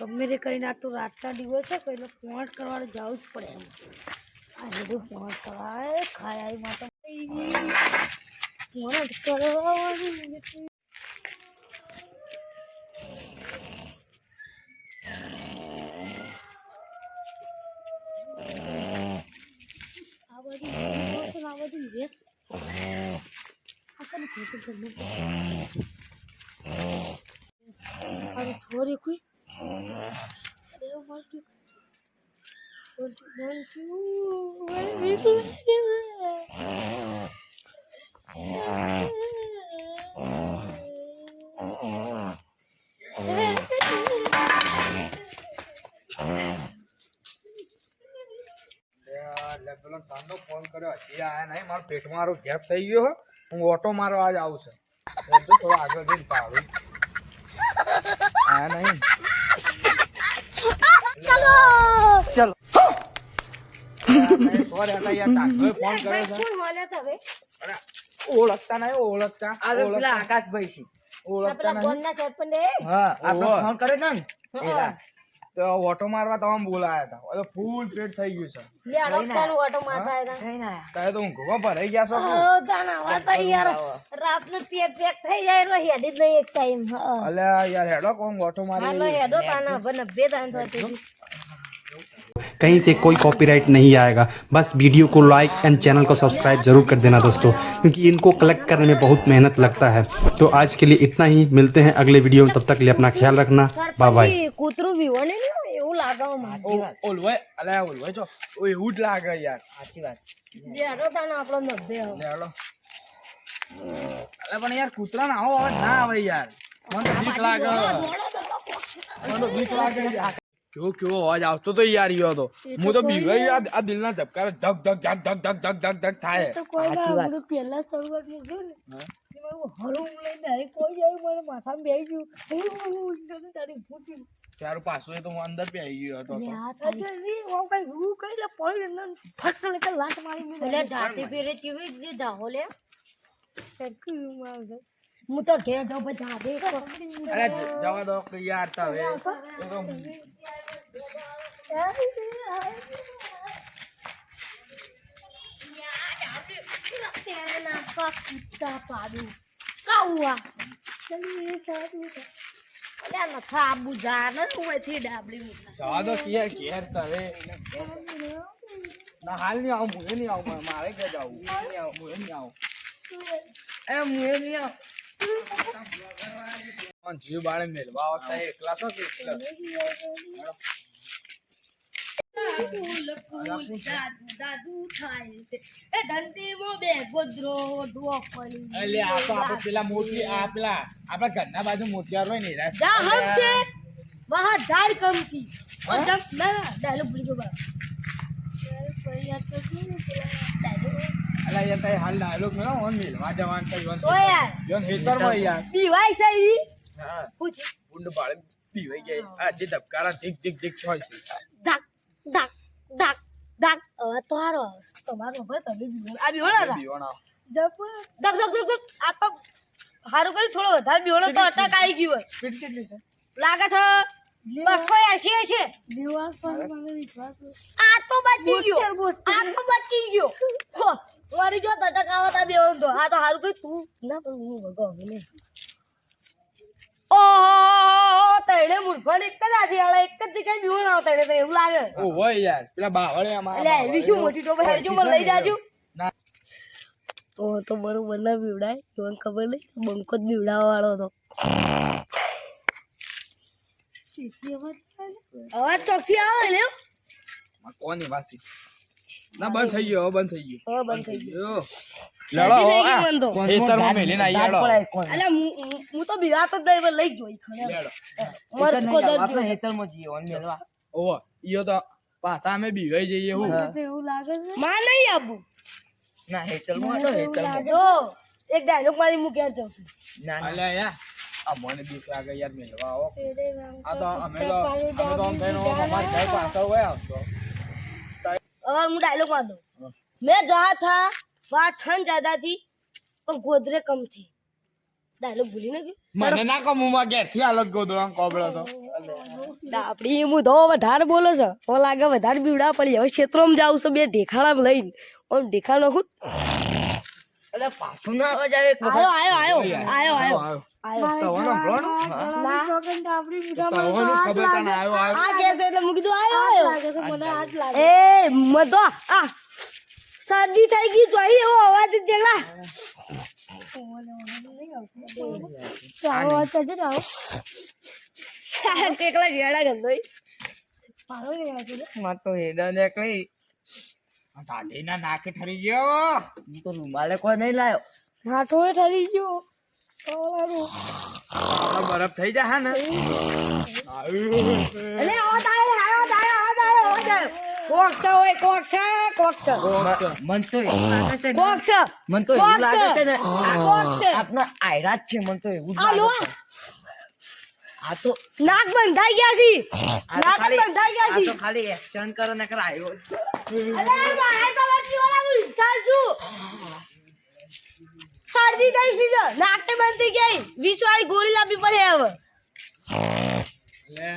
ગમે તે કરીને આ તો રાતના દિવસ છે પહેલો ફોન કરવા જવું જ પડે એમ આ બધું ફોન કરાય ખાય માટે કરવાનું Yes. Mm. ઓળખતા નહીં ઓળખતા. ઓળખતા. આકાશભાઈ છે. ઓળખતા નહીં. ફોન કર્યો હતો ને? તો ઓટો મારવા તમામ બોલાયા હતા. એટલે ફૂલ પેટ થઈ ગયું છે. લે અડકતાનું ઓટો મારતા હતા. કઈ ના તો ઊંઘવા ભરાઈ ગયા છો કે? ઓ તાના વાતા યાર. રાતને પેટ પેક થઈ જાય એટલે હેડી જ નહીં એક ટાઈમ અલ્યા યાર હેડો કોણ ઓટો મારી હેડો તાના બને બે તાન થતી कहीं से कोई कॉपीराइट नहीं आएगा बस वीडियो को लाइक एंड चैनल को सब्सक्राइब जरूर कर देना दोस्तों क्योंकि इनको कलेक्ट करने में बहुत मेहनत लगता है तो आज के लिए इतना ही मिलते हैं अगले वीडियो में तब तक के लिए अपना ख्याल रखना बाय बाय સરપંચ કૂતરું વિવણે નહીં હોય એવું લાગે મને ઓલવાય અલ્યા ઓલવાય છો ઓ એવું જ લાગે યાર સાચી વાત જે હેડો તાના આપણો નભે હવે લે હેડો અલ્યા પણ યાર કૂતરા ના આવો અવાજ ના આવે યાર મને તો બીક લાગે મને તો બીક લાગે યાર કેવો કેવો અવાજ આવતો તો યાર યો તો. હું તો બીવાઈ ગયો આ- દિલના ધબકારા ધક ધક ધક ધક ધક ધક ધક ધક થાય. તો કોઈ વાત. પહેલા શરૂઆતમાં ગયું ને મારું હરું લઈને ડાયરેક્ટ કોઈ જાય મને માથામાં બેસી ગયું. એકદમ તારી ફૂટી. તારું પાછું એ તો હું અંદર પી આવી ગયો હતો તો. રી હું કઈ હું કઈ લે પડી ને ફટ લે લાત મારી મે એટલે જાતી ફેરે કેવી જે જાહો લે હું તો ઘેર જાઉં પછી આજે અરે જવા દો કે યાર તાવે ખાબુ જાને ઉવેથી ડાબડી જવા દો કે ના, હાલની આવું મુએ ની આવું મારે કે જાવું. મુએ ની આવું એ મુએ ની આવું. જીવ બાળે મેલવા આવતા એ એકલા છો કે એકલા? એટલે આ તો આપણે પેલા મોટી આ પેલા આપણા ઘરના બાજુ મોતિયાર હોય ને એરા જા હમ છે વહાં ઝાડ કમ થી और जब मैं डायलॉग भूल गया बा અલા યાર હાલ ડાયલોગ મેળો ઓન મિલવા જવાન છે યોન ઓ યાર. યોન હેતરમાં યાર. છે ઈ? હા. પૂછ ગુંડ બાળે પીવાય ગઈ આ જે હવે તો તમારો આ બીવણ આ બીવણ ધક ધક ધક આ તો હારું કરી થોડો વધારે બીવણો તો અટક આવી લાગે છે બસો એસી હશે આ તો બચી ગયો. આ તો બચી ગયો. મારી જો તટક તા બેવન તો. આ તો હારું કરી તું ના પણ હું ભગો હવે ને ઓહો તૈણે મૂર્ખો ને એક જ આધી આળા એક જ જગ્યાએ બીવો ના તૈણે તો એવું લાગે. ઓ હોય યાર. પેલા બાવળે આમાં એટલે એવી શું મોટી ટોપ હેડજો મને લઈ જાજો. ના. તો તો બરોબર ના બીવડાય. મને ખબર નહીં બંકો જ બીવડાવવા વાળો હતો. અવાજ ચોકથી આવે ને કોની વાસી? ના બંધ થઈ ગયો બંધ થઈ ગયો. બંધ થઈ ગયો. પાછા અમે બીવાઈ જઈએ હું. માં નહીં આવું ના હેતલ એક ડાયલોગ મારી હું ના મને બીક લાગે યાર મિલવા આવો. આ તો અમે તો અમે તો થઈને અમાર ઘર પાછળ હોય આવતો હવે હું ડાયલોગમાં દઉં. જહા થા વાત ઠંડ જ્યાદા થી પણ ગોદરે કમથી. ડાયલોગ ભૂલી ન મને ના કમ હું માં થી અલગ ગોદરો કોબળો તો. આપડી હું તો વધારે બોલો છો. હવે લાગે વધારે બીવડા પડી. હવે ક્ષેત્રોમાં જાવ છું બે ઢેખાણા લઈને. ઓમ ઢેખાણો ખુદ એટલે પાછું ના અવાજ આવે એક વખત. આયો આયો આયો આયો શરદી થઈ ગઈ જોઈ એવો અવાજ જ દેલા કેટલા જેડા ગંદો માર તો હેડા ને કઈ દાઢી ના નાકે ઠરી ગયો. હું તો રૂમાલે કોઈ નહીં લાયો. હાથો ઠરી ગયો. બરફ થઈ જા હા ને એટલે આવાજ આવે આવાજ આવે આવાજ આવે આવાજ આવે કોક્ષ હોય કોક્ષ કોક્ષ મન તો એવું લાગે છે કોક્ષ મન તો એવું લાગે છે. ને. આ કોક્ષ આપના આયરા જ છે મન તો એવું લાગે છે. આ તો નાક બંધાઈ ગયા છે. નાક બંધાઈ ગયા આ તો ખાલી એક્શન કરો ને કર આવ્યો અરે મારે તો નથી ઓલા ચાલ છું. શરદી થઈ છે જો. નાક તે બંધ થઈ ગઈ. વીસ વાળી ગોળી લાવવી પડે હવે. લે,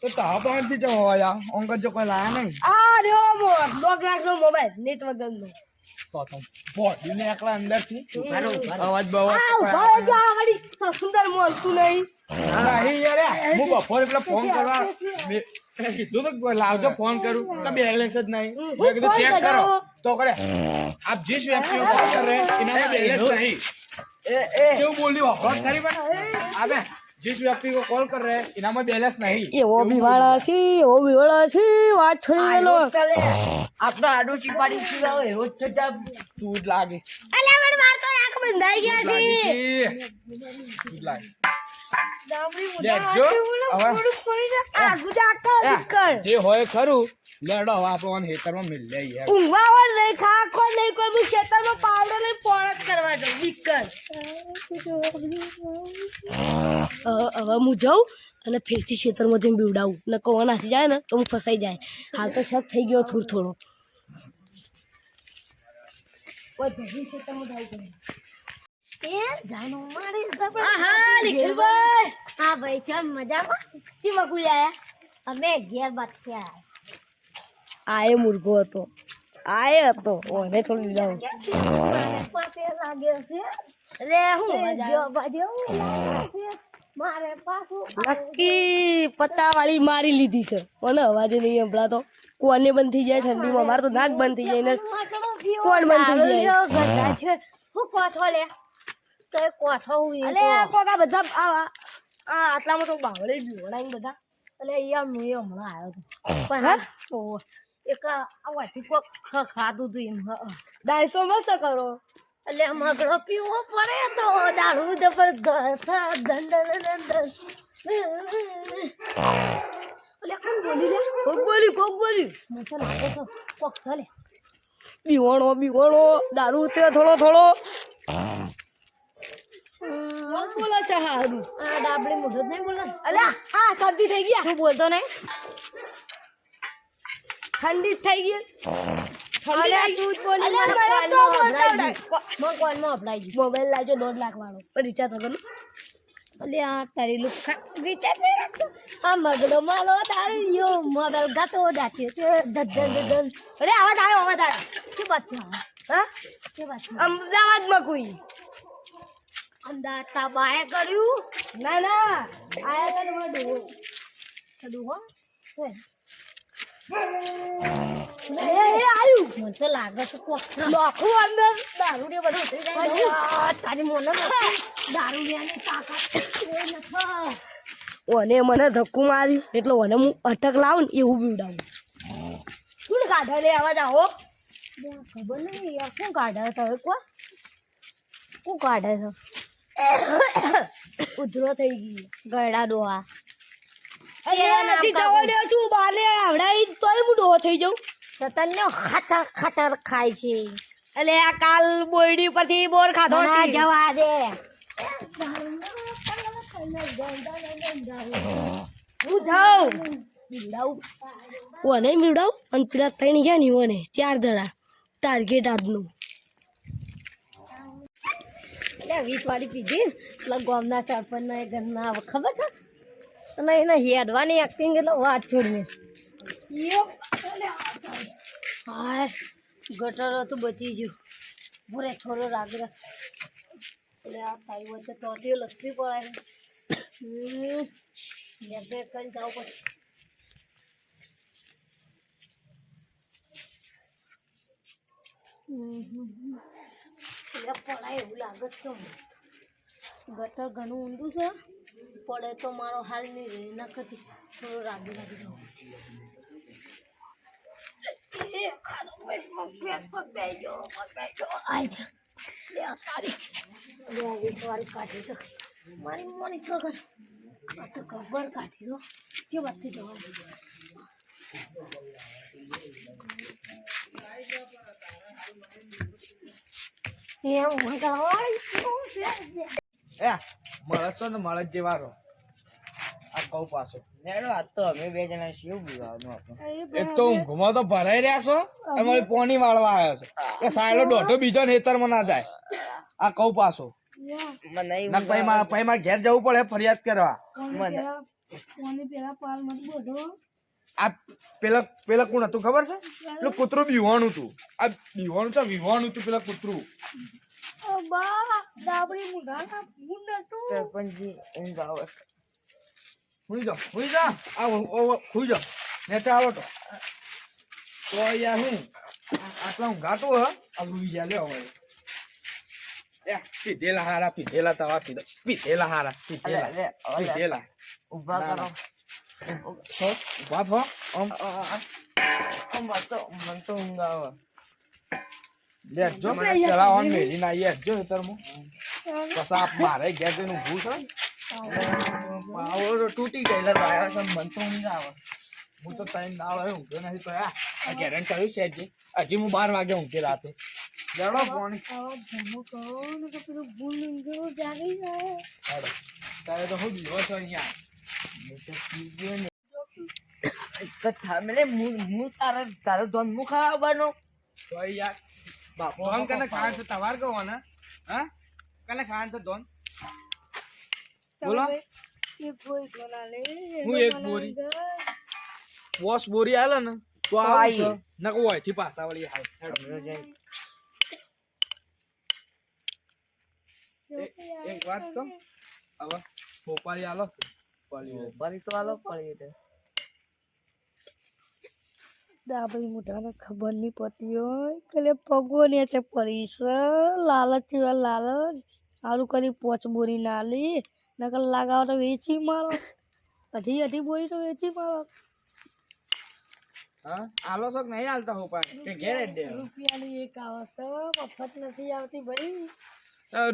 તો તા પાંચથી જવા આયા અંકલ જો કોઈ લાયા નહીં? આ રે મો દોઢ લાખ નો મોબાઈલ. નેટ વગર નો ફોન કરવા કીધું તો લાવજો ફોન કરું. તો બેલેન્સ જ નહીં. કીધું ચેક કરો. તો આપ જીસ વ્યક્તિઓ કરે એના બોલ્યું? जिस व्यक्ति को कॉल कर रहे हैं इनाम बैलेंस नहीं એવો બિવાળા છે એવો બિવાળા છે વાત થઈ ગયેલો આયો જ ચાલે આપણા આડોશી પાડી ચીવાઓ એવો જ છે જાબ. तू लागिस અલે મને માર તો આંખ બંધાઈ ગયા છે लागिस तू लागिस ડાબડી લેજો. હવે. આ ગુજરાત નીકળ જે હોય ખરું લેડો હવે આપણે હેતરમાં મિલ લે યાર ઊંઘવા વાળ નહીં ખા ખો નહીં કોઈ હું ખેતરમાં પાવડર લઈ પોણ જ કરવા દઉં વિકર હવે હું જાઉં અને ફેરથી ખેતરમાં જઈને બીવડાવું. ને કવા નાસી જાય ને તો હું ફસાઈ જાય. હાલ તો શક થઈ ગયો થોડું થોડો. હા ભાઈ ચમ મજામાં? અમે ઘેર બાથ્યા આયે મુર્ગો હતો. આયે હતો. ઓને થોડું બીવડાવું પાસે લાગ્યો છે એટલે હું નક્કી પચા વાળી મારી લીધી છે. મને અવાજ નહીં સંભળાતો કોને બંધ થઈ જાય ઠંડીમાં? મારે તો નાક બંધ થઈ જાય ને કોણ બંધ થઈ જાય? હું કોથો લે? તો એ કોથો હું અલે કોકા બધા આ આ- આ આટલામાં તો બાવળે બીવડાઈને બધા. એટલે અહીંયા હું એ હમણાં આવ્યો હતો પણ હા? એક આવાથી કોક ખાધું હતું એમ. હ. ડાય તો મસ્ત કરો. એટલે મગડો પીવો પડે તો દારૂ ગળતા દંડ દંડ એટલે કોણ બોલી લે? કોક બોલી કોક બોલી. મને તો લાગે છે કોક ચાલે. બીવણો બીવણો દારૂ ઉતરે થોડો થોડો. કોક બોલે છે હારું? આ ડાબડી મોઢો જ નહીં બોલે? અલ્યા હા શરદી થઈ ગયા. તું બોલતો નહીં. ઠંડી જ થઈ ગઈ. તું તો મોબાઈલ લાવજો દોઢ લાખ વાળો. રિચાર્જ વગરનું અલે આ તારી લુખા વિચાર નહીં રાખતો. આ મગડો માલો તારી યો મોબાઈલ ગાતો દાચે છે. ધન ધન ધન અરે આવાજ આવ્યો આવાજ આવ્યો શું વાત છે? હા? શું વાત છે? અમદાવાદમાં કોઈ. અમદાવાદ તા બાએ કર્યું. ના ના આયા હતા તમારા ડોહો. કદું હો. મને તો લાગે છે કોક છે. અંદર. દારૂ ને બધું ઉતરી જાય. તારી મોને દારૂ લેવાની તાકાત ઓને મને ધક્કું માર્યું. એટલે ઓને હું અટક લાવું ને એવું બીવડાવું. શું કાઢા લે? આવા આવો ખબર નહીં યાર શું કાઢે તમે કો શું કાઢે છે ઉધરો થઈ ગઈ ગળા ડોહા. અરે નથી. જવા દે શું બાલે આવડાઈ તોય હું ડોહો થઈ જાઉં. તતન્યો ખાતર ખાતર ખાય છે. એટલે આ કાલ બોરડી પરથી બોર ખાધો છે. જવા દે. હું જાઉં. ઓને મીવડાવું અને પેલા ત્રણ ગયા ને ઓને ચાર જણા. ટાર્ગેટ આજનું. વીસ વાળી પીધી પેલા ગામના સરપંચના ઘરના આવે ખબર છે? અને એને હેડવાની એક્ટિંગ એટલે વાત છોડ મેં હાય, ગટર હતું બચી ગયું. ભૂરે થોડો રાગ રાખ એટલે લખવી પડે કરીને જવું એટલે પડાય એવું લાગે છે ગટર ઘણું ઊંધું છે. પડે તો મારો હાલ નહીં રહે નખથી થોડો રાગી લાગી જવું મારી મોની છોકર આ તો ખબર કાઢી દો કે વાતથી જવાનું એમ મળસ તો ને મળસ જેવા રહો. આ કહું પાછો. નેડો આ તો અમે બે જણા શિવ બીવાનું આપણે. એક તો ઊંઘમાં તો ભરાઈ રહ્યા છો અને પોની પોણી વાળવા આવ્યો છે. એટલે સાયલો દોઢો બીજો નેતરમાં ના જાય. આ કઉ પાછો. મને મારે ઘેર જવું પડે ફરિયાદ કરવા. આ પેલા પેલા કોણ હતું ખબર છે? પેલું કૂતરું બીવાણું હતું. આ બીવાણું તો વિવાણું હતું પેલા કૂતરું. સરપંચજી ઊંઘ આવે હુઈ જાઓ હુઈ જા આ હુઈ જાઓ. ને ચાલો તો તો યાર હું આટલા ઊંઘાતું હ આ હુઈ જા લ્યો હવે એ પીધેલા હારા પીધેલા તવા પીધો પીધેલા હારા પીધેલા. પીધેલા. ના, કરો. ઊભા થો આમ આમ તો મને તો ઊંઘ આવે લે જો પેલા ઓન મેલી ના યે જો તરમું. આપ મારે જઈને ઊભું છે. પાવર તો તૂટી ગયેલા લાયા છે મન તો નહીં આવે. હું તો ત્રણ દાવ આવ્યો ઊંઘ્યો નથી તો આ ગેરંટ કર્યું છે હજી. હજી હું બાર વાગે ઊંઘી રાતે. જડો પાણી. તારે તો હું દિવસ અહીંયા. કથા મેલે હું હું તારા તારો ધોન મુખ આવવાનો તો યાર ધોન કને ખાન છે તવાર કહો ને હા? કને ખાન છે ધોન? બોલો. હું એક બોરી. વોશ બોરી આલે ને તો આવી નકો હોયથી પાછા વળી હાલ એક- વાત કહું? હવે પોપારી આલો હોય. તો આલો પડી તે. દાબડી મોઢાને ખબર નહીં પડતી હોય. કે પગો નીચે પડી છે લાલચ લાલચ. સારું કરી પોચ બોરી ના લી લગાવો તો વેચી મારો. અઢી અઢી બોરી તો વેચી મારો. આલો છો નહીં નહીં આલતા પણ? કે ઘેર દે રૂપિયાની એક આવશે મફત નથી આવતી ભાઈ.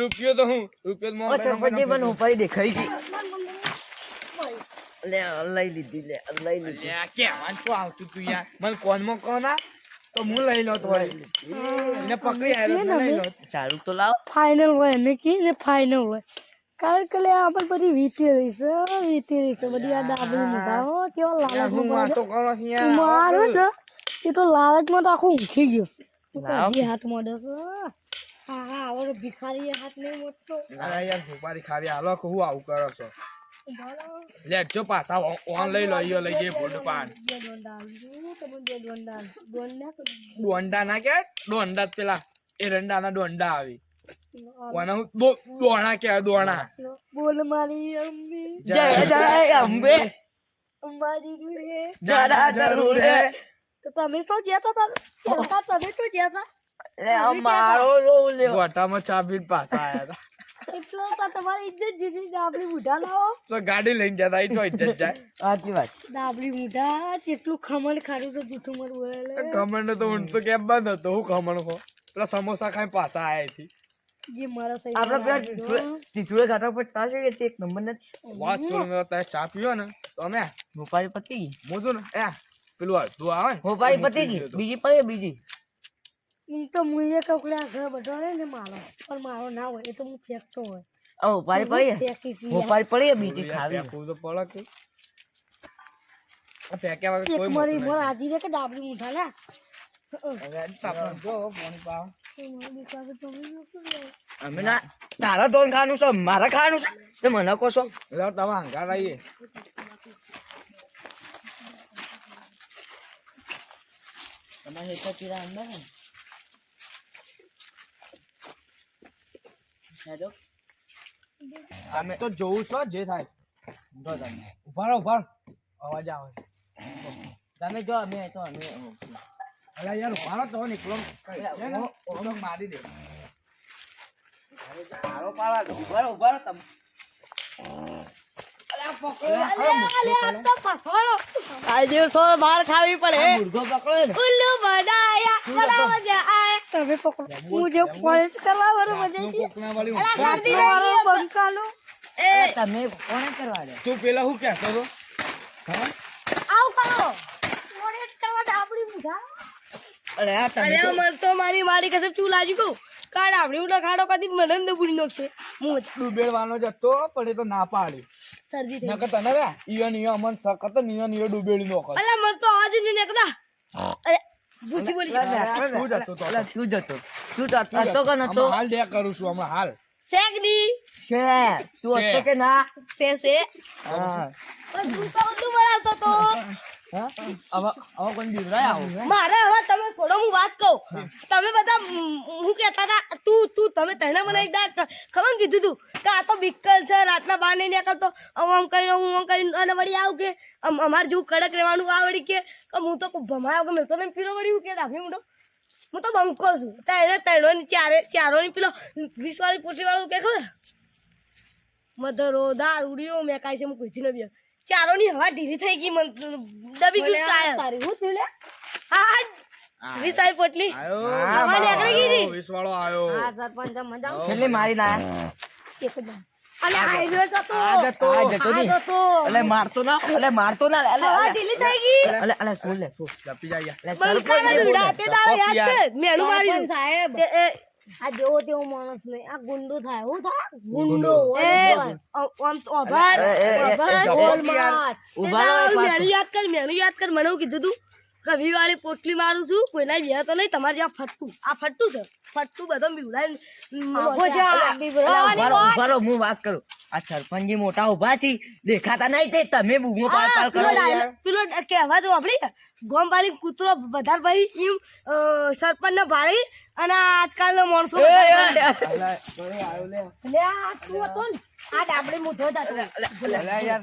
રૂપિયો તો હું રૂપિયો તો સરપંચજી ઉપાડી દેખાઈ ગઈ. લે લઈ લીધી લે લઈ લીધી. કેવાન તો આવતું તું યાર. મને કોનમાં કોના તો હું લઈ લો તો એને પકડી આવ્યો તો લઈ લો. સારું તો લાવ. ફાઇનલ હોય એને કે ને ફાઇનલ હોય? કારણ કે લે આપણે બધી વીતી રહી છે વીતી રહી છે બધી આ દાબડી મોઢા હો કેવા હું વાતો કરો છું યાર મારો ને એ તો લાલચમાં તો આખું ઊંઘી ગયો. હજી હાથ મોડે છે હા હા હવે ભિખારી હાથ નહીં મોટતો અરે યાર ભોપારી ખારી હાલો કે હું આવું કરો છો? લે જો પાછા ઓન- લઈ લો ઈયો લઈ પાન. દોંડા ના કે દોંડા જ પેલા એરંડા ના દોંડા આવી. કોને દો- દોણા કે દોણા બોલ મારી અમ્મી જય જય અંબે અમારી ગુરે જરા જરૂર હે તો તમે શું જ્યાં હતા તમે શું જ્યાં હતા લે લો લ્યો ગોટામાં ચા પાછા આયા હતા એટલો તો તમારી ઇજ્જત જીતી દાબડી મુઢા લાવો તો ગાડી લઈને જતા ઈ તો ઇજ્જત જાય સાચી વાત દાબડી મૂઢા કેટલું ખમણ ખારું છે જૂઠું મારું ખમણ તો ઊંટ તો કેમ બંધ હતો હું ખમણ ખો પેલા સમોસા ખાઈ પાછા આયા થી જે મારા સહી આપડે પેલા ટીસુડે ટીસુડે પર ચાલશે કે તે એક નંબર નથી. વાત કરું તારે ચા પીવો ને તો અમે ભોપાળી પતી ગઈ. હું ને એ પેલું અડધું આવે ને? ભોપાળી પતી ગઈ. બીજી પડે બીજી. એમ તો મુએ કકલે આ ઘર બધો ને મારો પણ મારો ના હોય એ તો હું ફેંકતો હોય. આ પડી પડી બીજી ખાવી. તો પડે કે. આ ફેંક્યા વગર કોઈ મારી મોર આજી રે કે ડાબડી મુઠા ના જો પાણી પાવ અમે ના તારા દોન ખાવાનું છે મારા ખાવાનું છે? તે મને કહો છો. એટલે તમે હંકાર આવીએ. તમારે એક ચીરા અંદર ને? હેડો. અમે તો જોવું છો જે થાય. જો તમે. ઊભા રહો ઊભા અવાજ આવે તમે જો અમે તો અમે અલા યાર રહો તો નીકળો ઓલો મારી દે. સારો પાડવા દો. ઊભા રહો, ઊભા રહો તમે. માર તમે મારો કોને કરવા દે? તું પેલા હું ક્યાં હતો આવ કરો. કરવા મુઠા અરે આ તમે અરે તો મન તો મારી મારી કસે ચૂ લાજી કહું. કાઢ આવડી હું ખાડો કદી મને ને બુડી નાખશે. હું ડૂબેડવાનો જતો પણ એ તો ના પાડી. સરજી થઈ નકર તને રા ઈયો નિયો અમન સખત નિયો નિયો ડૂબેડી નો અરે મન તો આજની નહીં અરે બુદ્ધિ બોલી. તું જતો તો. અલા, તું જતો તું જતો હતો કે નતો? હમણાં હાલ દે કરું છું હમણાં હાલ. શેકડી છે તું. હતો કે ના? શે શે હા. તું તો તું બનાવતો તો. હા? મારે હવે તમે થોડો હું વાત કહું. તમે બધા હું કેતા હતા, તું તું તમે તને મને ખબર કીધું તું આ તો બિક્કલ છે, રાતના બાર નહીં નીકળતો. આમ આમ કરીને, હું આમ અને વળી આવું કે અમારે જેવું કડક રહેવાનું આ વળી કે હું તો ભમાયા વગર મેં તો નહીં. પીલો વળી હું કે ડાભી મોટો હું તો બંકો છું. તૈણે તૈણો ની ચારે ચારો ની પેલો વીસ વાળી વાળું કે ખબર? મધરો, દારૂડિયો, મેં કાંઈ છે, હું કોઈ ન બી ચારો ની હવા ઢીલી થઈ ગઈ મન દબી ગયું ટાયર. તારી હું થયું લે? હા વીસ પોટલી. આયો હવા નીકળી ગઈ હતી. વીસ વાળો આયો આ સરપંચ મજા છેલ્લે મારી ના. એક જ અને આ રહ્યો જતો. આ જતો આ જતો. ની અલે મારતો ના અલે મારતો ના અલે હવા ઢીલી થઈ ગઈ. અલે અલે છોડ લે છોડ જપી જાય અલે સરપંચ બંકાના બીડા તે દાડો યાદ છે મેણું મારી સાહેબ. તે- એ- આ જેવો તેવો માણસ નહીં આ ગુંડો થાય હું થાય ગુંડો યાદ કર મેં યાદ કર મને કીધું તું કભી વાળી પોટલી મારું છું કોઈના બે તો નહીં તમારે જ્યાં ફટ્ટું આ ફટ્ટું છે? ફટ્ટું બધો બીવડાય હું વાત કરું. આ સરપંચજી મોટા ઊભા છે દેખાતા નહીં તે તમે બૂમો પાડ કરો. પેલો કહેવા તો આપડી ગોમ વાળી કૂતરો વધારે ભાઈ એમ સરપંચ ને ભાળી અને આજકાલનો માણસો એ, એ, બધા- એ, અલા, ઘરે આયો લે. લે આ તું હતો ને? આ ડાબડી મુઠો જ હતો. યાર